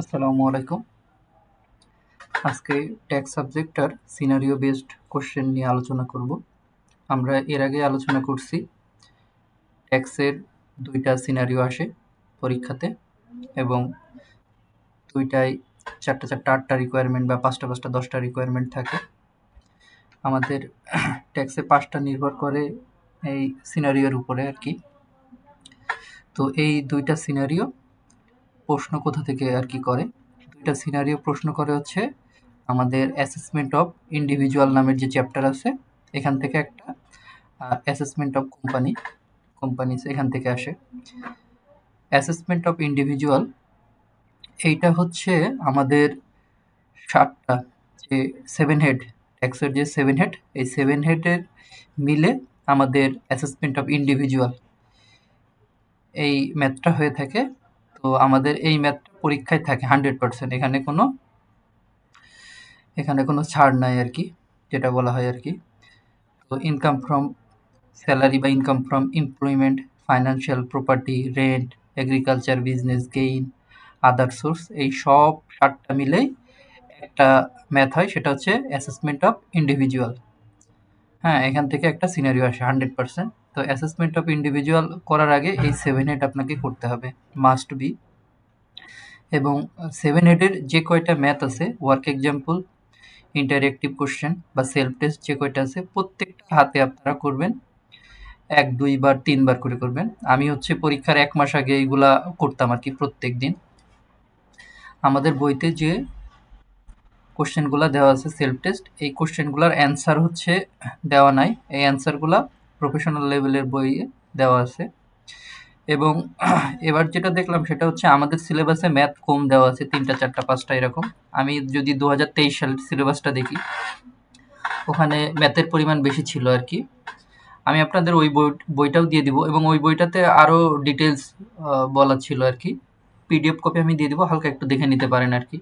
আসসালামু আলাইকুম। আজকে ট্যাক্স সাবজেক্টটার সিনারিও বেসড কোশ্চেন নিয়ে আলোচনা করব। আমরা এর আগে আলোচনা করছি ট্যাক্সের দুইটা সিনারিও আসে পরীক্ষাতে এবং দুইটাই চারটা চারটা আটটা রিকোয়ারমেন্ট বা পাঁচটা পাঁচটা দশটা রিকোয়ারমেন্ট থাকে। আমাদের ট্যাক্সে পাঁচটা নির্ভর করে এই সিনারিওর উপরে আর কি। তো এই দুইটা সিনারিও প্রশ্ন কোথা থেকে আর কি করে? দুইটা সিনারিও প্রশ্ন করে হচ্ছে, আমাদের অ্যাসেসমেন্ট অফ ইন্ডিভিজুয়াল নামের যে চ্যাপ্টার আছে, এখান থেকে একটা অ্যাসেসমেন্ট অফ কোম্পানি কোম্পানিস এখান থেকে আসে। অ্যাসেসমেন্ট অফ ইন্ডিভিজুয়াল এইটা হচ্ছে আমাদের সাতটা, যে সেভেন হেড ট্যাক্সের যে সেভেন হেড এই সেভেন হেডের মিলে আমাদের অ্যাসেসমেন্ট অফ ইন্ডিভিজুয়াল এই ম্যাথটা হয়ে থাকে। তো আমাদের এই ম্যাথটা পরীক্ষায় থাকে হান্ড্রেড পার্সেন্ট এখানে কোনো এখানে কোনো ছাড় নাই আর কি, যেটা বলা হয় আর কি। তো ইনকাম ফ্রম স্যালারি বা income from employment financial property rent agriculture business gain other source এই সব সাতটা মিলেই একটা ম্যাথ হয়, সেটা হচ্ছে অ্যাসেসমেন্ট অফ ইন্ডিভিজুয়াল হ্যাঁ এখান থেকে একটা সিনারিও আসে হান্ড্রেড পার্সেন্ট তো অ্যাসেসমেন্ট অফ ইন্ডিভিজুয়াল করার আগে এই সেভেন হেড আপনাকে করতে হবে মাস্ট বি এবং সেভেন হেডের যে কয়টা ম্যাথ আছে ওয়ার্ক এক্সাম্পল ইন্টারেক্টিভ কোশ্চেন বা সেলফ টেস্ট যে কয়টা আছে, প্রত্যেকটা হাতে আপনারা করবেন। এক দুইবার তিনবার করে করবেন। আমি হচ্ছে পরীক্ষার এক মাস আগে এইগুলা করতাম আর কি প্রত্যেক দিন। আমাদের বইতে যে কোশ্চেনগুলো দেওয়া আছে সেলফ টেস্ট এই কোশ্চেনগুলোর অ্যান্সার হচ্ছে দেওয়া নাই। এই অ্যান্সারগুলো প্রফেশনাল লেভেলের বইয়ে দেওয়া আছে। এবং এবার যেটা দেখলাম সেটা হচ্ছে আমাদের সিলেবাসে ম্যাথ কম দেওয়া আছে, তিনটা, চারটা, পাঁচটা এরকম। আমি যদি দু হাজার তেইশ সালের সিলেবাসটা দেখি, ওখানে ম্যাথের পরিমাণ বেশি ছিল আর কি। আমি আপনাদের ওই বই, বইটাও দিয়ে দিব এবং ওই বইটাতে আরও ডিটেলস বলা ছিল আর কি। পিডিএফ কপি আমি দিয়ে দিব, হালকা একটু দেখে নিতে পারেন আর কি।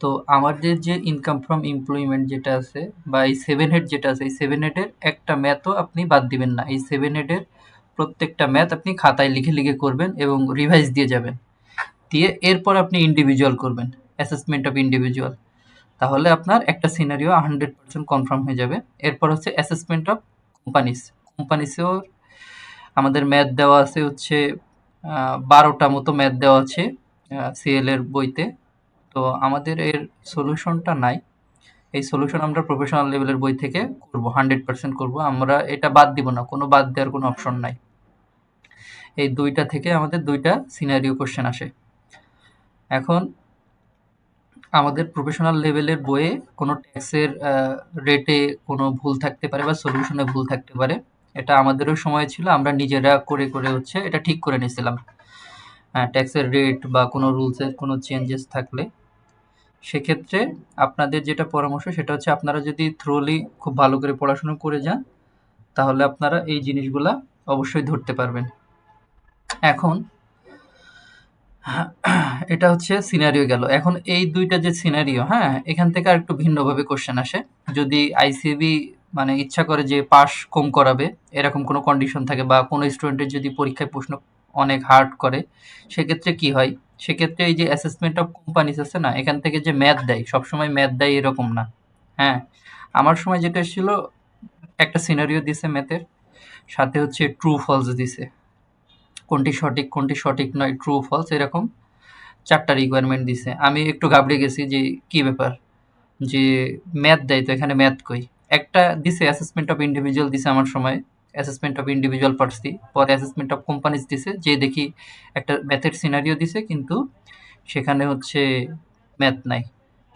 তো আমাদের যে ইনকাম ফ্রম এমপ্লয়মেন্ট যেটা আছে বা এই সেভেন হেড যেটা আছে, এই সেভেন হেডের একটা ম্যাথও আপনি বাদ দিবেন না। এই সেভেন হেডের প্রত্যেকটা ম্যাথ আপনি খাতায় লিখে লিখে করবেন এবং রিভাইজ দিয়ে যাবেন। দিয়ে এরপর আপনি ইন্ডিভিজুয়াল করবেন অ্যাসেসমেন্ট অফ ইন্ডিভিজুয়াল তাহলে আপনার একটা সিনারিও হান্ড্রেড পার্সেন্ট কনফার্ম হয়ে যাবে। এরপর হচ্ছে অ্যাসেসমেন্ট অফ কোম্পানিস কোম্পানিসেও আমাদের ম্যাথ দেওয়া আছে হচ্ছে বারোটা মতো ম্যাথ দেওয়া আছে সিএল এর বইতে। তো আমাদের এর সলিউশনটা নাই। এই সলিউশন আমরা প্রফেশনাল লেভেলের বই থেকে করব হান্ড্রেড পার্সেন্ট করব। আমরা এটা বাদ দিব না, কোনো বাদ দেওয়ার কোনো অপশন নাই। এই দুইটা থেকে আমাদের দুইটা সিনারিও কোশ্চেন আসে। এখন আমাদের প্রফেশনাল লেভেলের বইয়ে কোনো ট্যাক্সের রেটে কোনো ভুল থাকতে পারে বা সলিউশনে ভুল থাকতে পারে। এটা আমাদেরও সময় ছিল, আমরা নিজেরা করে করে হচ্ছে এটা ঠিক করে নিয়েছিলাম। ট্যাক্সের রেট বা কোনো রুলসের কোনো চেঞ্জেস থাকলে। সেক্ষেত্রে আপনাদের যেটা পরামর্শ সেটা হচ্ছে আপনারা যদি থ্রোলি খুব ভালো করে পড়াশুনো করে যান, তাহলে আপনারা এই জিনিসগুলা অবশ্যই ধরতে পারবেন। এখন, এটা হচ্ছে সিনারিও গেল। এখন এই দুইটা যে সিনারিও হ্যাঁ এখান থেকে আর একটু ভিন্নভাবে কোশ্চেন আসে। যদি আইসিবি মানে ইচ্ছা করে যে পাস কম করাবে, এরকম কোনো কন্ডিশন থাকে বা কোনো স্টুডেন্টের যদি পরীক্ষায় প্রশ্ন অনেক হার্ড করে। সেক্ষেত্রে কি হয়? সেক্ষেত্রে এই যে অ্যাসেসমেন্ট অফ কোম্পানিস আছে না, এখান থেকে যে ম্যাথ দেয়, সবসময় ম্যাথ দেয় এরকম না। হ্যাঁ আমার সময় যেটা এসেছিল একটা সিনারিও দিছে ম্যাথের সাথে হচ্ছে ট্রু ফলস দিছে। কোনটি সঠিক কোনটি সঠিক নয় ট্রু ফলস এরকম চারটা রিকোয়ারমেন্ট দিছে। আমি একটু ঘাবড়ে গেছি যে কি ব্যাপার? যে ম্যাথ দেয় তো এখানে ম্যাথ কই? একটা দিছে অ্যাসেসমেন্ট অফ ইন্ডিভিজুয়াল দিছে আমার সময়। অ্যাসেসমেন্ট অফ ইন্ডিভিজুয়াল পার্সি পরে অ্যাসেসমেন্ট অফ কোম্পানিজ দিছে, যে দেখি একটা ম্যাথের সিনারিও দিছে, কিন্তু সেখানে হচ্ছে ম্যাথ নাই।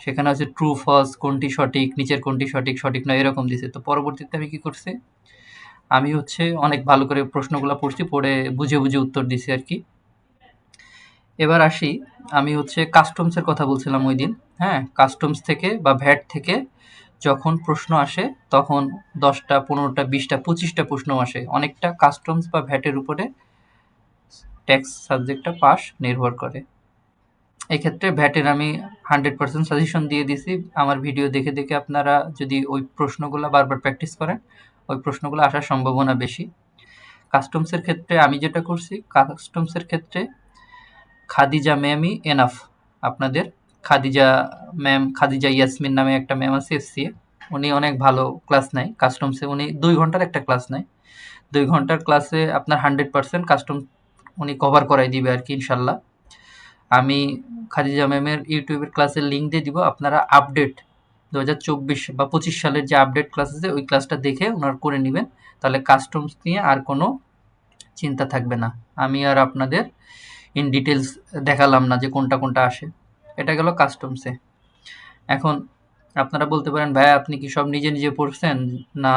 সেখানে হচ্ছে ট্রু ফলস কোনটি সঠিক, নিচের কোনটি সঠিক সঠিক নয়, এরকম দিছে। তো পরবর্তীতে আমি কি করছি? আমি হচ্ছে অনেক ভালো করে প্রশ্নগুলো পড়ছি, পড়ে বুঝে বুঝে উত্তর দিছি আর কি। এবার আসি, আমি হচ্ছে কাস্টমসের কথা বলছিলাম ওই দিন। হ্যাঁ কাস্টমস থেকে বা ভ্যাট থেকে যখন প্রশ্ন আসে, তখন দশটা, পনেরোটা, বিশটা, পঁচিশটা প্রশ্ন আসে। অনেকটা কাস্টমস বা ভ্যাটের উপরে ট্যাক্স সাবজেক্টটা পাস নির্ভর করে। এক্ষেত্রে ভ্যাটের আমি হান্ড্রেড পার্সেন্ট সাজেশন দিয়ে দিছি আমার ভিডিও দেখে দেখে আপনারা যদি ওই প্রশ্নগুলো বারবার প্র্যাকটিস করেন, ওই প্রশ্নগুলো আসার সম্ভাবনা বেশি। কাস্টমসের ক্ষেত্রে আমি যেটা করছি কাস্টমসের ক্ষেত্রে খাদিজা ম্যামই এনাফ আপনাদের খাদিজা ম্যাম, খাদিজা ইয়াসমিন নামে একটা ম্যাম আছে এফসিএ উনি অনেক ভালো ক্লাস নেয় কাস্টমসে উনি দুই ঘণ্টার একটা ক্লাস নেয়। দুই ঘণ্টার ক্লাসে আপনার হান্ড্রেড পার্সেন্ট কাস্টম উনি কভার করাই দিবে আর কি, ইনশাল্লাহ। আমি খাদিজা ম্যামের ইউটিউবের ক্লাসের লিঙ্ক দিয়ে দিব। আপনারা আপডেট দু হাজার চব্বিশ বা পঁচিশ সালের যে আপডেট ক্লাস আছে, ওই ক্লাসটা দেখে ওনার করে নেবেন। তাহলে কাস্টমস নিয়ে আর কোনো চিন্তা থাকবে না। আমি আর আপনাদের ইন ডিটেলস দেখালাম না যে কোনটা কোনটা আসে। এটা গেল কাস্টমসে এখন আপনারা বলতে পারেন, ভাই, আপনি কি সব নিজে নিজে পড়ছেন না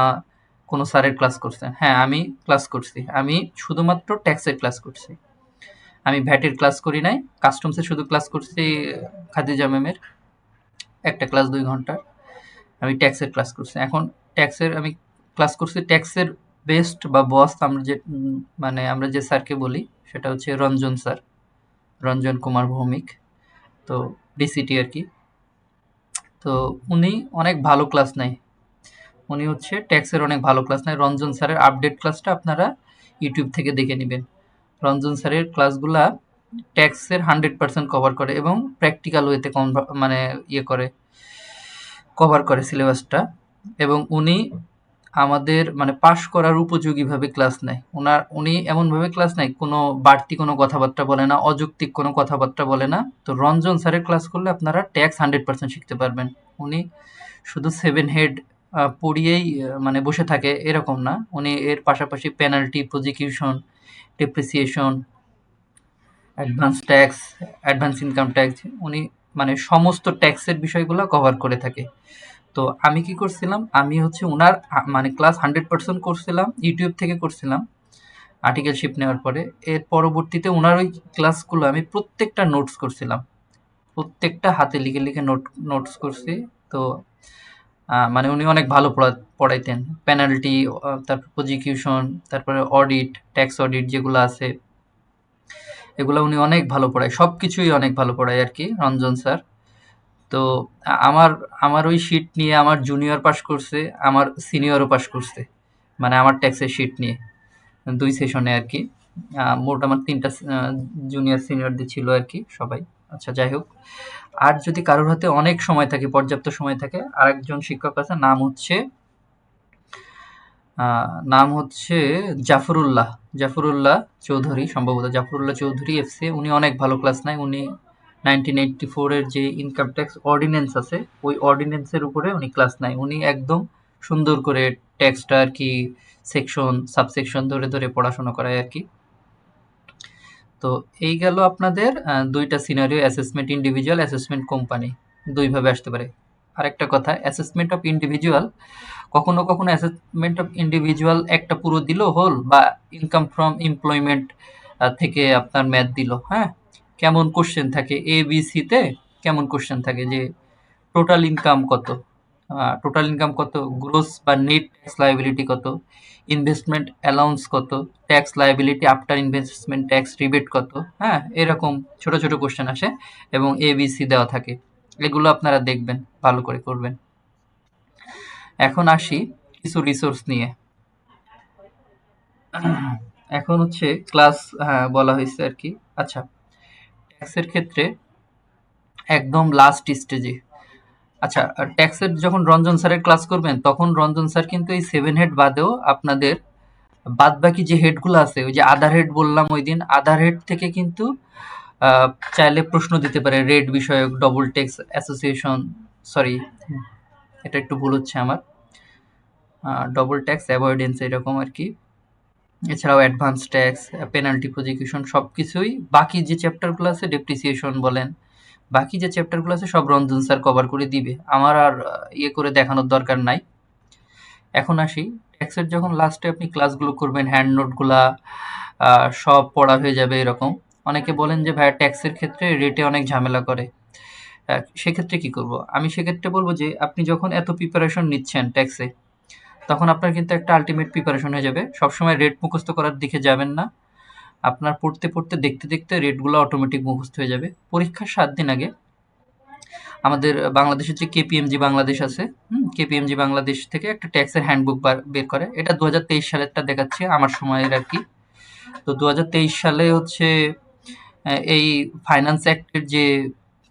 কোনো স্যারের ক্লাস করছেন? হ্যাঁ আমি ক্লাস করছি। আমি শুধুমাত্র ট্যাক্সের ক্লাস করছি। আমি ভ্যাটের ক্লাস করি নাই কাস্টমসে শুধু ক্লাস করছি, খাদিজা ম্যামের একটা ক্লাস দুই ঘণ্টার আমি ট্যাক্সের ক্লাস করছি। এখন ট্যাক্সের আমি ক্লাস করছি ট্যাক্সের বেস্ট বা বস আমরা যে মানে আমরা যে স্যারকে বলি, সেটা হচ্ছে রঞ্জন স্যার, রঞ্জন কুমার ভৌমিক। তো ডিসিটি আর কি। তো উনি অনেক ভালো ক্লাস নেয়। উনি হচ্ছে ট্যাক্সের অনেক ভালো ক্লাস নেয়। রঞ্জন স্যারের আপডেট ক্লাসটা আপনারা ইউটিউব থেকে দেখে নেবেন। রঞ্জন স্যারের ক্লাসগুলা ট্যাক্সের হান্ড্রেড পার্সেন্ট কভার করে এবং প্র্যাকটিক্যাল ওয়েতে মানে ইয়ে করে কভার করে সিলেবাসটা এবং উনি আমাদের মানে পাশ করার উপযোগীভাবে ক্লাস নেয়। ওনার, উনি এমনভাবে ক্লাস নেয়, কোনো বাড়তি কোনো কথাবার্তা বলে না, অযৌক্তিক কোনো কথাবার্তা বলে না। তো রঞ্জন স্যারের ক্লাস করলে আপনারা ট্যাক্স হান্ড্রেড পার্সেন্ট শিখতে পারবেন। উনি শুধু সেভেন হেড পড়িয়েই মানে বসে থাকে এরকম না। উনি এর পাশাপাশি penalty prosecution depreciation advance tax advance income tax উনি মানে সমস্ত ট্যাক্সের বিষয়গুলো কভার করে থাকে। তো আমি কি করছিলাম? আমি হচ্ছে ওনার মানে ক্লাস হান্ড্রেড পার্সেন্ট করছিলাম ইউটিউব থেকে করছিলাম আর্টিকেল আর্টিকেলশিপ নেওয়ার পরে। এর পরবর্তীতে ওনার ওই ক্লাসগুলো আমি প্রত্যেকটা নোটস করছিলাম। প্রত্যেকটা হাতে লিখে লিখে নোট নোটস করছি। তো মানে উনি অনেক ভালো পড়া- পড়াইতেন। পেনাল্টি তারপর প্রজিকিউশন তারপরে অডিট ট্যাক্স অডিট যেগুলো আছে, এগুলো উনি অনেক ভালো পড়ায়। সব কিছুই অনেক ভালো পড়ায় আর কি, রঞ্জন স্যার। তো আমার আমার ওই শিট নিয়ে আমার জুনিয়র পাস করছে, আমার সিনিয়রও পাস করছে মানে আমার ট্যাক্সের শিট নিয়ে, দুই সেশনে আর কি। মোট আমার তিনটা জুনিয়র সিনিয়রদের ছিল আর কি সবাই। আচ্ছা যাই হোক। আর যদি কারোর হাতে অনেক সময় থাকে, পর্যাপ্ত সময় থাকে, আরেকজন শিক্ষক আছে, নাম হচ্ছে নাম হচ্ছে জাফরুল্লাহ জাফরুল্লাহ চৌধুরী, সম্ভবত জাফরুল্লাহ চৌধুরী এফসি উনি অনেক ভালো ক্লাস নেয়, উনি নাইনটিন এইটটি ফোরের যে ইনকাম ট্যাক্স অর্ডিন্যান্স আছে, ওই অর্ডিন্যান্সের উপরে উনি ক্লাস নেয় উনি একদম সুন্দর করে ট্যাক্সটা আর কি সেকশন সাবসেকশন ধরে ধরে পড়াশোনা করায় আর কি। তো এই গেল আপনাদের দুইটা scenario assessment individual assessment company দুইভাবে আসতে পারে। আরেকটা কথা অ্যাসেসমেন্ট অফ ইন্ডিভিজুয়াল কখনো কখনো অ্যাসেসমেন্ট অফ ইন্ডিভিজুয়াল একটা পুরো দিল হোল বা ইনকাম ফ্রম এমপ্লয়মেন্ট থেকে আপনার ম্যাথ দিল হ্যাঁ? কেমন কোশ্চেন থাকে? এ বি সিতে কেমন কোশ্চেন থাকে? যে টোটাল ইনকাম কত? টোটাল ইনকাম কত? গ্রোস বা নেট ট্যাক্স লাইবিলিটি কত? ইনভেস্টমেন্ট অ্যালাউন্স কত? Tax liability after investment tax rebate কত? হ্যাঁ এরকম ছোট ছোট কোশ্চেন আসে এবং এ বি সি দেওয়া থাকে। এগুলো আপনারা দেখবেন, ভালো করে করবেন। এখন আসি কিছু রিসোর্স নিয়ে। এখন হচ্ছে ক্লাস হ্যাঁ বলা হয়েছে আর কি। আচ্ছা ট্যাক্সের ক্ষেত্রে একদম লাস্ট স্টেজে আচ্ছা ট্যাক্সের যখন রঞ্জন স্যারের ক্লাস করবেন, তখন রঞ্জন স্যার কিন্তু এই সেভেন হেড বাদেও আপনাদের বাদ বাকি যে হেডগুলো আছে, ওই যে আধার হেড বললাম ওই দিন আধার হেড থেকে কিন্তু চাইলে প্রশ্ন দিতে পারে রেড বিষয়ক ডবল ট্যাক্স অ্যাসোসিয়েশন সরি এটা একটু ভুল হচ্ছে আমার। ডবল ট্যাক্স অ্যাভয়েডেন্স এরকম আর কি। এছাড়াও অ্যাডভান্স ট্যাক্স পেনাল্টি প্রজিকিউশন সব কিছুই বাকি যে চ্যাপ্টারগুলো আছে ডেপ্রিসিয়েশন বলেন, বাকি যে চ্যাপ্টারগুলো আছে, সব রঞ্জন স্যার কভার করে দিবে। আমার আর ইয়ে করে দেখানোর দরকার নাই। এখন আসি ট্যাক্সের যখন লাস্টে আপনি ক্লাসগুলো করবেন হ্যান্ড নোটগুলা সব পড়া হয়ে যাবে এরকম। অনেকে বলেন যে, ভাইয়া ট্যাক্সের ক্ষেত্রে রেটে অনেক ঝামেলা করে। সেক্ষেত্রে কি করব? আমি সেক্ষেত্রে বলব যে, আপনি যখন এত প্রিপারেশন নিচ্ছেন ট্যাক্সে তখন আপনার কিন্তু একটা আলটিমেট প্রিপারেশন হয়ে যাবে। সবসময় রেট মুখস্থ করার দিকে যাবেন না। আপনার পড়তে পড়তে, দেখতে দেখতে রেটগুলো অটোমেটিক মুখস্থ হয়ে যাবে। পরীক্ষার সাত দিন আগে আমাদের বাংলাদেশের যে কেপিএমজি বাংলাদেশ আছে, হুম কেপিএমজি বাংলাদেশ থেকে একটা ট্যাক্সের হ্যান্ডবুক বের করে। এটা দু হাজার তেইশ সালেরটা দেখাচ্ছে আমার সময়ের আর কি। তো দু হাজার তেইশ সালে হচ্ছে এই ফাইন্যান্স অ্যাক্টের যে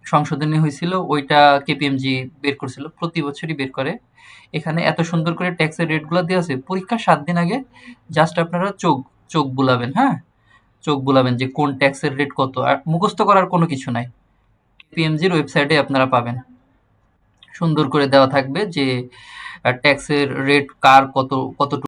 সংশোধনী হয়েছিল, ওইটা কেপিএমজি বের করছিল, প্রতি বছরই বের করে। এখানে এত সুন্দর করে ট্যাক্সের রেটগুলো দেওয়া আছে, পরীক্ষার সাত দিন আগে জাস্ট আপনারা চোখ চোখ বুলাবেন হ্যাঁ? চোখ বুলাবেন যে কোন ট্যাক্সের রেট কত, আর মুখস্থ করার কোনো কিছু নাই। পিএমজির ওয়েবসাইটে আপনারা পাবেন। সুন্দর করে দেওয়া থাকবে যে ট্যাক্সের রেট কার কত, কতটুকু